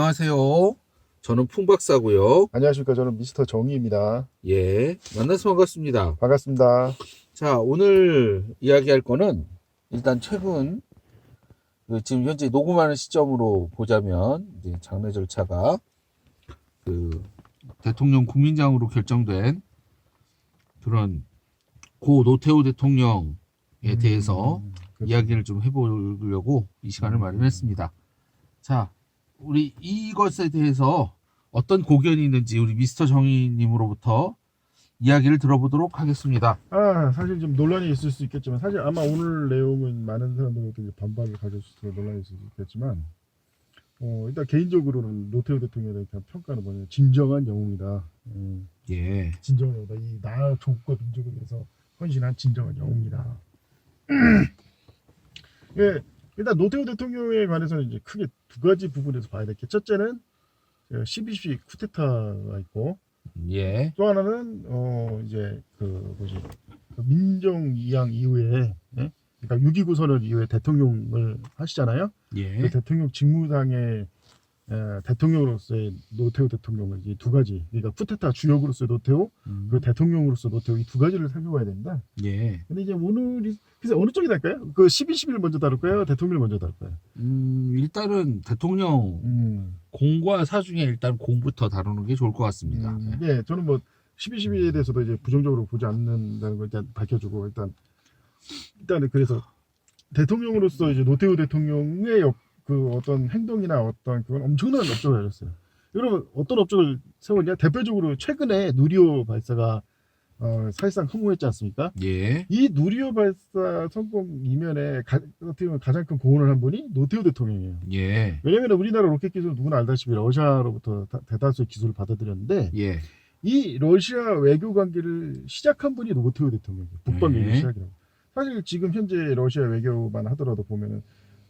안녕하세요. 저는 풍박사고요. 안녕하십니까. 저는 미스터 정의입니다. 예, 만나서 반갑습니다. 반갑습니다. 자, 오늘 이야기할 거는 일단 최근 그 지금 현재 녹음하는 시점으로 보자면 이제 장례 절차가 그 대통령 국민장으로 결정된 그런 고 노태우 대통령에 대해서 음, 이야기를 좀 해보려고 이 시간을 음. 마련했습니다. 자, 우리 이것에 대해서 어떤 고견이 있는지 우리 미스터 정의님으로부터 이야기를 들어보도록 하겠습니다. 아, 사실 좀 논란이 있을 수 있겠지만, 사실 아마 오늘 내용은 많은 사람들한테 반발을 있어 논란이 있을 수 있겠지만, 어, 일단 개인적으로는 노태우 대통령에 대한 평가는 뭐냐면, 진정한 영웅이다. 음, 예, 진정한 영웅이다. 이 나라 조국과 민족을 위해서 헌신한 진정한 영웅이다. 예, 일단 노태우 대통령에 관해서는 이제 크게 두 가지 부분에서 봐야 될 게, 첫째는 12.12 쿠데타가 있고, 예, 또 하나는 어 이제 그 뭐지 그 민정 이양 이후에 예? 그러니까 6.29 선언 이후에 대통령을 하시잖아요. 예, 그 대통령 직무상의 에, 대통령으로서의 노태우 대통령을 이 두 가지 그러니까 쿠데타 주역으로서의 노태우 음, 그 대통령으로서 노태우 이 두 가지를 살펴봐야 된다. 예. 근데 이제 오늘이 그래서 어느 쪽이 날까요? 그 12, 11을 먼저 다룰까요? 대통령을 먼저 다룰까요? 음, 일단은 대통령 음, 공과 사 중에 일단 공부터 다루는 게 좋을 것 같습니다. 음, 예, 저는 뭐 12, 12에 대해서도 이제 부정적으로 보지 않는다는 걸 일단 밝혀주고 일단 일단은 그래서 대통령으로서 이제 노태우 대통령의 역, 그 어떤 행동이나 어떤 그건 엄청난 업적을 알렸어요. 여러분 어떤 업적을 세웠냐? 대표적으로 최근에 누리호 발사가 어, 사실상 성공했지 않습니까? 예, 이 누리호 발사 성공 이면에 가, 어떻게 보면 가장 큰 공헌을 한 분이 노태우 대통령이에요. 예, 왜냐하면 우리나라 로켓 기술 누구나 알다시피 러시아로부터 다- 대다수의 기술을 받아들였는데 예, 이 러시아 외교 관계를 시작한 분이 노태우 대통령이에요. 북방 외교 네. 시작이라고. 사실 지금 현재 러시아 외교만 하더라도 보면은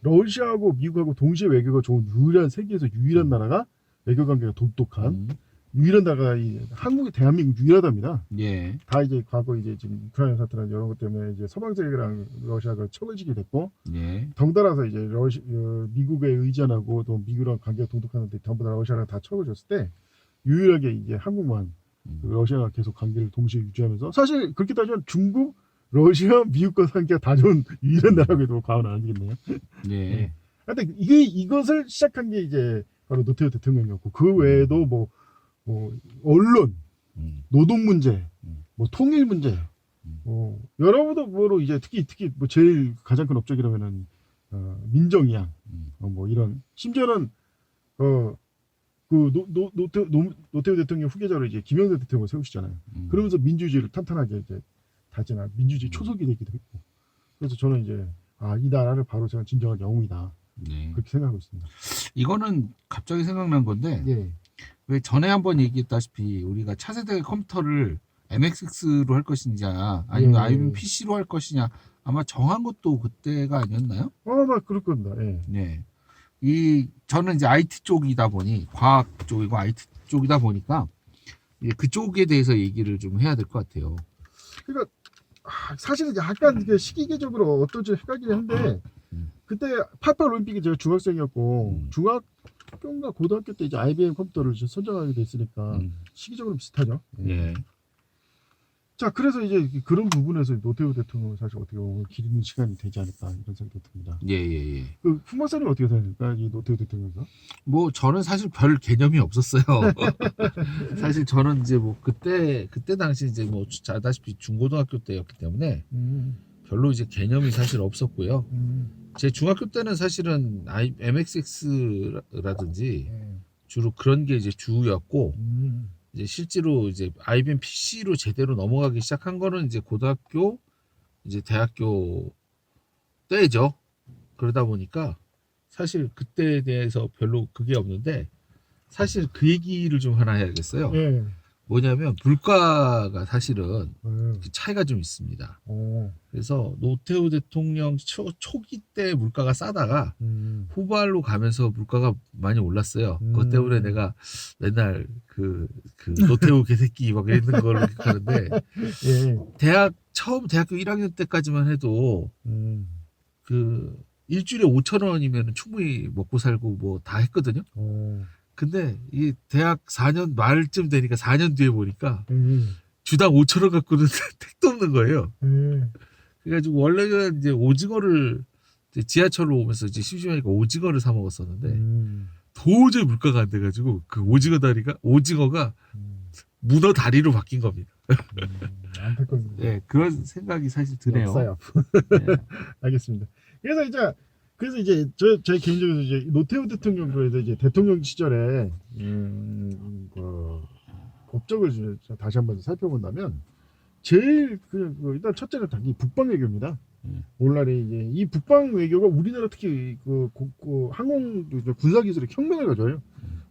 러시아하고 미국하고 동시에 외교가 좋은 유일한 세계에서 유일한 나라가 외교 관계가 돈독한 음, 유일한 나라가 이 한국이 대한민국 유일하답니다. 예, 다 이제 과거 이제 지금 우크라이나 사태나 이런 것 때문에 이제 서방 세계랑 러시아가 척을 지게 됐고 예, 덩달아서 이제 러시, 어, 미국에 의존하고 또 미국이랑 관계가 돈독하는데 전부 다 러시아랑 다 줬을 때 유일하게 이제 한국만 음, 그 러시아가 계속 관계를 동시에 유지하면서 사실 그렇게 따지면 중국, 러시아, 미국과 관계가 다 좋은 유일한 나라고 해도 과언은 아니겠네요. 예, 하여튼 이게 이것을 시작한 게 이제 바로 노태우 대통령이었고 그 외에도 뭐, 뭐 언론, 음, 노동 문제, 음. 뭐 통일 문제, 음. 뭐 여러모로 뭐로 이제 특히 특히 뭐 제일 가장 큰 업적이라면은 어, 민정이양, 음. 어, 뭐 이런 심지어는 어 그 노, 노태우, 노, 노태우 대통령 후계자로 이제 김영삼 대통령을 세우시잖아요. 음. 그러면서 민주주의를 탄탄하게 이제 다지나 민주주의 음. 초석이 되기도 했고 그래서 저는 이제 아 이 나라를 바로 제가 진정한 영웅이다 네. 그렇게 생각하고 있습니다. 이거는 갑자기 생각난 건데 예. 왜 전에 한번 얘기했다시피 우리가 차세대 컴퓨터를 MXX로 할 것이냐 아니면 예. 아니면 PC로 할 것이냐 아마 정한 것도 그때가 아니었나요? 아마 그럴 겁니다. 예. 네. 이 저는 이제 IT 쪽이다 보니 과학 쪽이고 IT 쪽이다 보니까 예, 그쪽에 대해서 얘기를 좀 해야 될 것 같아요. 그러니까 아, 사실은 약간 그 시기계적으로 어떨지 헷갈리긴 한데 음. 그때 88 올림픽에 제가 중학생이었고 음. 중학교인가 고등학교 때 이제 IBM 컴퓨터를 이제 선정하게 됐으니까 음, 시기적으로 비슷하죠. 예. 자 그래서 이제 그런 부분에서 노태우 대통령을 사실 어떻게 보면 기리는 시간이 되지 않을까 이런 생각이 듭니다. 예, 예, 예. 그 풍마사님 어떻게 생각합니까? 이 노태우 대통령에서? 뭐 저는 사실 별 개념이 없었어요. 사실 저는 이제 뭐 그때 그때 당시 이제 뭐 자다시피 중고등학교 때였기 때문에 음, 별로 이제 개념이 사실 없었고요. 음, 제 중학교 때는 사실은 MXX라든지 음, 주로 그런 게 이제 주였고 음, 이제 실제로 이제 IBM PC로 제대로 넘어가기 시작한 거는 이제 고등학교 이제 대학교 때죠. 그러다 보니까 사실 그때에 대해서 별로 그게 없는데 사실 그 얘기를 좀 하나 해야겠어요. 예. 뭐냐면 물가가 사실은 음, 차이가 좀 있습니다. 어, 그래서 노태우 대통령 초, 초기 때 물가가 싸다가 음, 후발로 가면서 물가가 많이 올랐어요. 음. 그것 때문에 내가 맨날 그, 그 노태우 개새끼 막 이러는 걸 기억하는데 예. 대학 처음 대학교 1학년 때까지만 해도 음, 그 일주일에 5천 원이면 충분히 먹고 살고 뭐 다 했거든요. 어, 근데 이 대학 4년 말쯤 되니까 4년 뒤에 보니까 음. 주당 5천 원 갖고는 택도 없는 거예요. 음. 그래가지고 원래는 이제 오징어를 이제 지하철로 오면서 이제 심심하니까 오징어를 사 먹었었는데 음. 도저히 물가가 안 돼가지고 그 오징어 다리가 오징어가 음. 문어 다리로 바뀐 겁니다. 안타깝습니다. 네, 그런 생각이 사실 드네요. 역사야. 네. 알겠습니다. 그래서 이제 그래서 이제 저 제 개인적으로 이제 노태우 대통령도 이제 대통령 시절에 음, 그 업적을 좀 다시 한번 살펴본다면 제일 그, 그 일단 첫째는 당연히 북방 외교입니다. 음. 오늘날에 이제 이 북방 외교가 우리나라 특히 그, 그, 그 항공 군사 기술의 혁명을 가져요.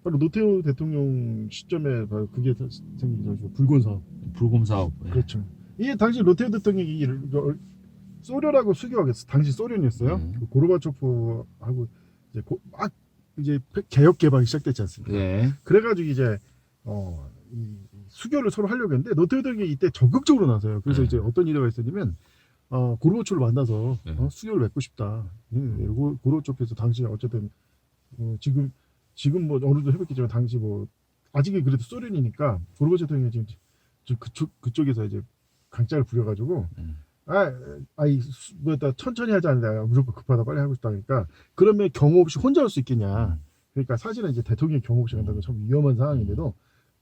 바로 노태우 대통령 시점에 바로 그게 생긴. 불곤 사업. 불금 사업. 네. 그렇죠. 이게 당시 로테우 대통령이 소련하고 수교하겠어. 당시 소련이었어요. 음. 그 고르바초프하고 이제 고- 막 이제 개혁 개방이 시작됐지 않습니까? 네. 그래가지고 이제 어, 이 수교를 서로 하려고 했는데 노태우 대통령이 이때 적극적으로 나서요. 그래서 네. 이제 어떤 일화가 있었냐면 어, 고르바초프를 만나서 네. 어, 수교를 맺고 싶다. 예, 고- 고르바초프에서 당시 어쨌든 어, 지금 지금 뭐 어느 정도 회복했지만 당시 뭐 아직은 그래도 소련이니까 고르바초프 대통령이 지금 저 그쪽 그쪽에서 이제 강짜를 부려가지고 음. 아, 아이 수- 뭐다 천천히 하지 않냐 무조건 급하다 빨리 하고 싶다 그러니까 그러면 경호 없이 혼자 할 수 있겠냐 음. 그러니까 사실은 이제 대통령 경호 없이 간다는 건참 위험한 상황인데도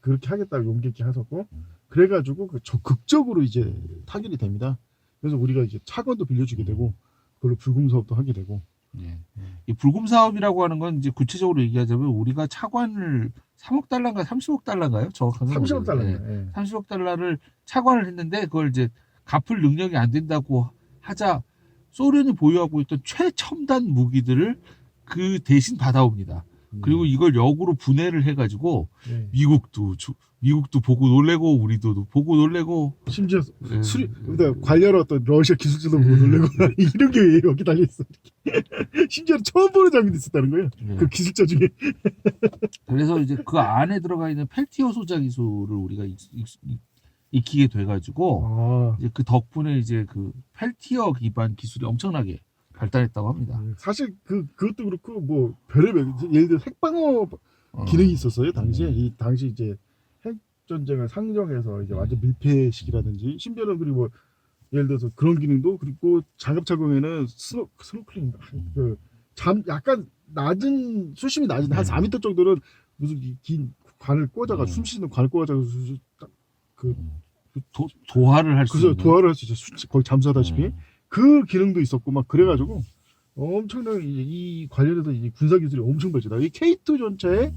그렇게 하겠다고 용기 있게 하셨고 음. 그래가지고 그 적극적으로 이제 타결이 됩니다 그래서 우리가 이제 차관도 빌려주게 되고 그걸로 불금 사업도 하게 되고 네. 이 불금 사업이라고 하는 건 이제 구체적으로 얘기하자면 우리가 차관을 3억 달러인가 30억 달러인가요? 정확하게 30억 달러 네. 예. 30억 달러를 차관을 했는데 그걸 이제 갚을 능력이 안 된다고 하자 소련이 보유하고 있던 최첨단 무기들을 그 대신 받아옵니다. 그리고 이걸 역으로 분해를 해가지고 예. 미국도 주- 미국도 보고 놀래고 우리도 보고 놀래고 심지어 예. 수리 근데 관련 어떤 러시아 기술자도 보고 놀래고 이런 게왜 여기 달려 있어 심지어 처음 보는 장면도 있었다는 거예요 예. 그 기술자 중에 그래서 이제 그 안에 들어가 있는 펠티어 소자 기술을 우리가 익, 익, 익 히게 돼가지고 아 이제 그 덕분에 이제 그 펠티어 기반 기술이 엄청나게 발달했다고 합니다. 사실 그 그것도 그렇고 뭐 별의별 예를 들어 핵방어 어. 기능이 있었어요 당시에 음. 이 당시 이제 핵 전쟁을 상정해서 이제 완전 밀폐식이라든지 심지어는 그리고 뭐 예를 들어서 그런 기능도 그리고 장갑 착용에는 스노 스노클링 음. 그잠 약간 낮은 수심이 낮은 한 네. 4m 정도는 무슨 이긴 관을 꽂아가 음. 숨 쉬는 관을 꽂아가 그 도, 도하를 할 수 그래서 있는 도하를 할 수 있죠 수- 거의 잠수하다시피 음. 그 기능도 있었고 막 그래가지고 엄청나게 이, 이 관련해서 이 군사 기술이 엄청 발전다. 이 K2 전차에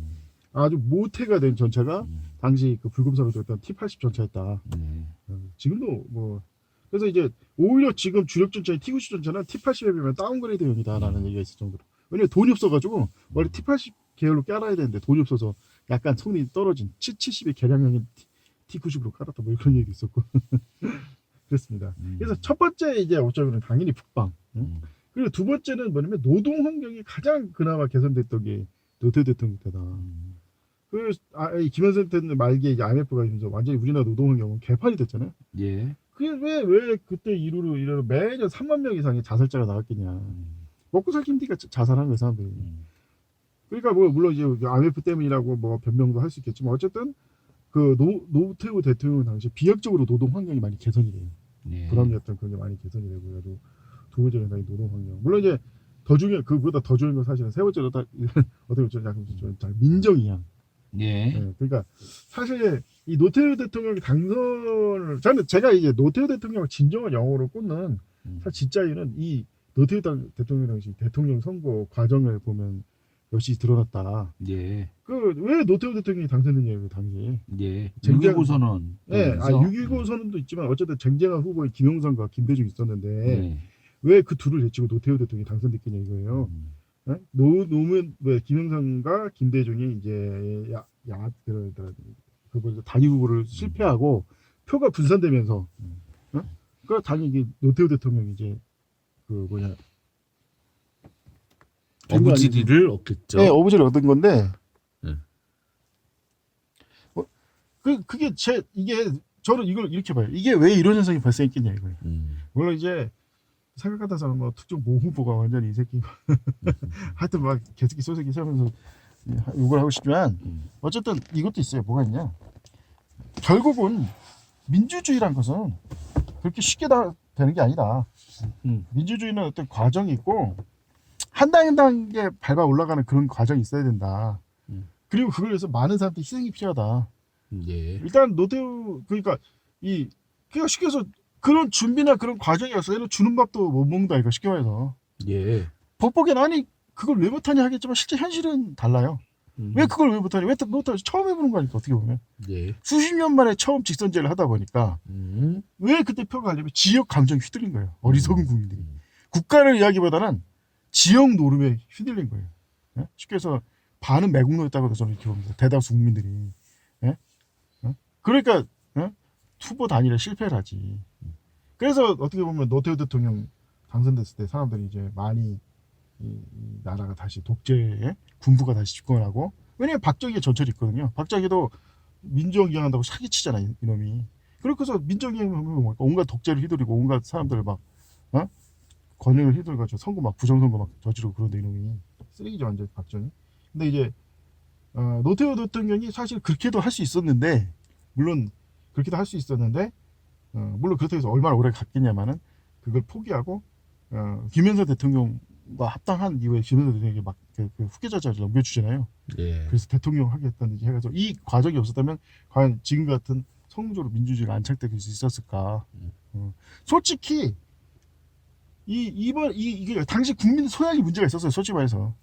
아주 모태가 된 전차가 음. 당시 그 불금사로 됐던 T80 전차였다. 네. 음, 지금도 뭐 그래서 이제 오히려 지금 주력 전차의 T90 전차는 T80에 비하면 다운그레이드형이다라는 얘기가 있을 정도로 왜냐면 돈이 없어가지고 원래 T80 계열로 깔아야 되는데 돈이 없어서 약간 손이 떨어진 T70의 개량형인 T90으로 깔았다 뭐 그런 얘기도 있었고 그렇습니다. 음. 그래서 첫 번째 이제 어쩌면 당연히 북방. 응? 음. 그리고 두 번째는 뭐냐면 노동 환경이 가장 그나마 개선됐던 게 노태 대통령 때다. 음. 그 아, 이 김현선 때는 말기에 이제 IMF가 이제 완전히 우리나라 노동 환경은 개판이 됐잖아요. 예. 그게 왜 왜 그때 이후로 이래로 매년 3만 명 이상의 자살자가 나왔겠냐. 음. 먹고 살기 힘드니까 자- 자살한 거예요 사람들이. 음. 그러니까 뭐 물론 이제 IMF 때문이라고 뭐 변명도 할 수 있겠지만 어쨌든 그 노, 노태우 대통령 당시 비약적으로 노동 환경이 많이 개선이 돼요. 예. 불합리했던 그런 게 많이 개선이 되고 그래도 두 번째는 당연히 노동 환경. 물론 이제 더 중요한 그보다 더 중요한 건 사실은 세 번째로 딱 어떻게 보면 약간 좀 잘- 민정이양. 예. 예, 그러니까 사실 이 노태우 대통령이 당선을 저는 제가 이제 노태우 대통령을 진정한 영어로 꽂는 음. 사실 진짜 이유는 이 노태우 당- 대통령 당시 대통령 선거 과정을 보면 역시 드러났다. 예. 그 왜 노태우 대통령이 당선됐냐고 당시. 예. 쟁쟁- 6.19 선언. 예, 아6.19 선언도 있지만 어쨌든 쟁쟁한 후보의 김영삼과 김대중 있었는데 예. 왜그 둘을 제치고 노태우 대통령이 당선됐겠냐 이거예요. 음. 예? 노 노무현 왜 김영삼과 김대중이 이제 야 야 그러더라 그뭐 단위 후보를 실패하고 표가 분산되면서 음. 어? 그 당연히 노태우 대통령이 이제 그 뭐냐 어부지리를 얻겠죠. 네, 어부지를 얻은 건데 네. 어, 그 그게 제 이게 저는 이걸 이렇게 봐요. 이게 왜 이런 현상이 발생했겠냐 이거예요. 음. 물론 이제 생각하다서는 뭐 특정 모 후보가 완전히 이 새끼 하여튼 막 개새끼 소새끼 하면서 욕을 하고 싶지만 음. 어쨌든 이것도 있어요. 뭐가 있냐? 결국은 민주주의란 것은 그렇게 쉽게 다 되는 게 아니다. 음. 민주주의는 어떤 과정이 있고 한 단계 한 단계 밟아 올라가는 그런 과정이 있어야 된다. 음. 그리고 그걸 위해서 많은 사람들이 희생이 필요하다. 예. 일단 노태우 그러니까 이 그러니까 쉽게 해서 그런 준비나 그런 과정이 없어. 얘는 주는 밥도 못 먹는다 이거 쉽게 말해서. 예. 겉보기엔 아니 그걸 왜 못하냐 하겠지만 실제 현실은 달라요. 음. 왜 그걸 왜 못하냐? 왜 못하지? 처음 해보는 거니까 어떻게 보면 예. 수십 년 만에 처음 직선제를 하다 보니까 음. 왜 그때 표가 가려면 지역 감정이 휘둘린 거예요. 어리석은 국민들이 음. 국가를 이야기보다는 지역 노름에 휘둘린 거예요. 예? 쉽게 해서 반은 매국노였다고 저는 이렇게 봅니다. 대다수 국민들이. 예? 어? 그러니까 어? 투보 단일에 실패를 하지. 그래서 어떻게 보면 노태우 대통령 당선됐을 때 사람들이 이제 많이 이, 이 나라가 다시 독재에 군부가 다시 집권을 하고 왜냐면 박정희의 전철이 있거든요. 박정희도 민주화 기항한다고 사기치잖아요, 이- 이놈이. 그래서 민정이 하면 뭡니까? 온갖 독재를 휘두르고 온갖 사람들을 막 어? 권력을 휘둘러가지고 선거 막 부정선거 막 저지르고 그런데 이놈이 쓰레기죠 완전 박정희. 근데 이제 어, 노태우 대통령이 사실 그렇게도 할 수 있었는데 물론 그렇게도 할 수 있었는데 어, 물론 그렇다고 해서 얼마나 오래 갔겠냐마는 그걸 포기하고 어, 김현수 대통령과 합당한 이후에 김현수 대통령에게 막 그, 그 후계자자를 넘겨주잖아요. 예. 그래서 대통령 하겠다는 얘기 해가지고 이 과정이 없었다면 과연 지금 같은 성공적으로 민주주의가 안착될 수 있었을까? 음. 어. 솔직히 이 이번 이 이게 당시 국민 소양이 문제가 있었어요. 솔직히 말해서.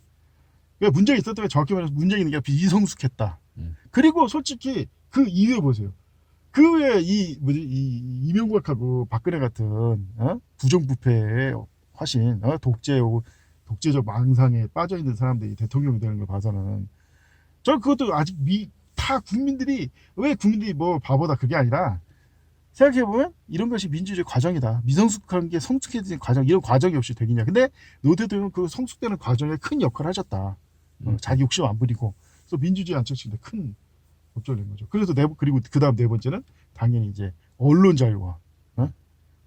그러니까 문제가 있었던 게 정확히 말해서 문제 있는 게 비성숙했다. 음. 그리고 솔직히 그 이후에 보세요. 그 외에 이 뭐지 이 이명박하고 박근혜 같은 어? 부정부패의 화신, 어? 독재 독재적 망상에 빠져 있는 사람들이 대통령이 되는 걸 봐서는 저 그것도 아직 미 타 국민들이 왜 국민들이 뭐 바보다 그게 아니라 생각해 보면 이런 것이 민주주의 과정이다. 미성숙한 게 성숙해지는 과정 이런 과정이 없이 되겠냐. 근데 노 대통령은 그 성숙되는 과정에 큰 역할을 하셨다. 어, 음. 자기 욕심 안 부리고 그래서 민주주의 안착시키는데 큰 목적을 낸 거죠. 그래서 네, 번- 그리고 그 다음 네 번째는 당연히 이제 언론 자유화. 어?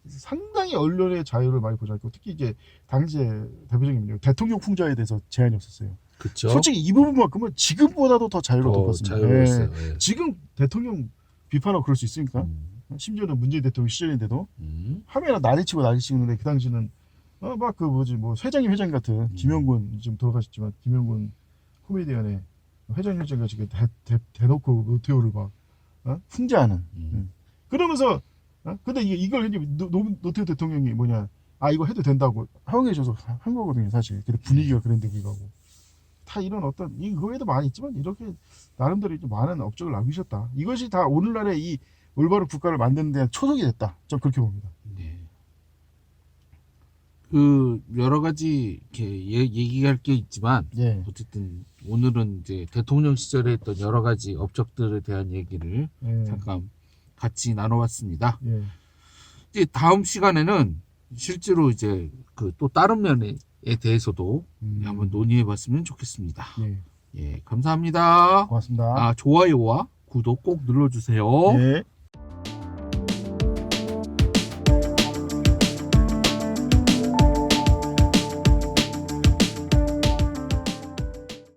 상당히 언론의 자유를 많이 보장했고 특히 이제 당시에 대표적인 문제 대통령 풍자에 대해서 제한이 없었어요. 그쵸. 솔직히 이 부분만큼은 지금보다도 더 자유로 더 뒀습니다. 자유로웠어요. 예. 예. 지금 대통령 비판하고 그럴 수 있으니까 음. 심지어는 문재인 대통령 시절인데도 음. 하면 난리치고 난리치는데 그 당시는 어, 막 그 뭐지 뭐 회장님 회장 같은 김영군 지금 돌아가셨지만 김영군 코미디언의 회장님 회장 같이 대, 대, 대놓고 노태우를 막 어? 풍자하는 음. 그러면서 어? 근데 이게 이걸 이제 노, 노, 노태우 대통령이 뭐냐 아 이거 해도 된다고 허용해 줘서 한 거거든요 사실 근데 분위기가 그런데 불구하고 다 이런 어떤 이거 외에도 많이 있지만 이렇게 나름대로 좀 많은 업적을 남기셨다 이것이 다 오늘날의 이 올바른 국가를 만드는 데 초석이 됐다 전 그렇게 봅니다 네. 그 여러 가지 이렇게 얘- 얘기할 게 있지만 예, 어쨌든 오늘은 이제 대통령 시절에 했던 여러 가지 업적들에 대한 얘기를 예, 잠깐 같이 나눠봤습니다. 예. 이제 다음 시간에는 실제로 이제 그 또 다른 면에 대해서도 음, 한번 논의해봤으면 좋겠습니다. 예, 예, 감사합니다. 고맙습니다 아 좋아요와 구독 꼭 눌러주세요. 예.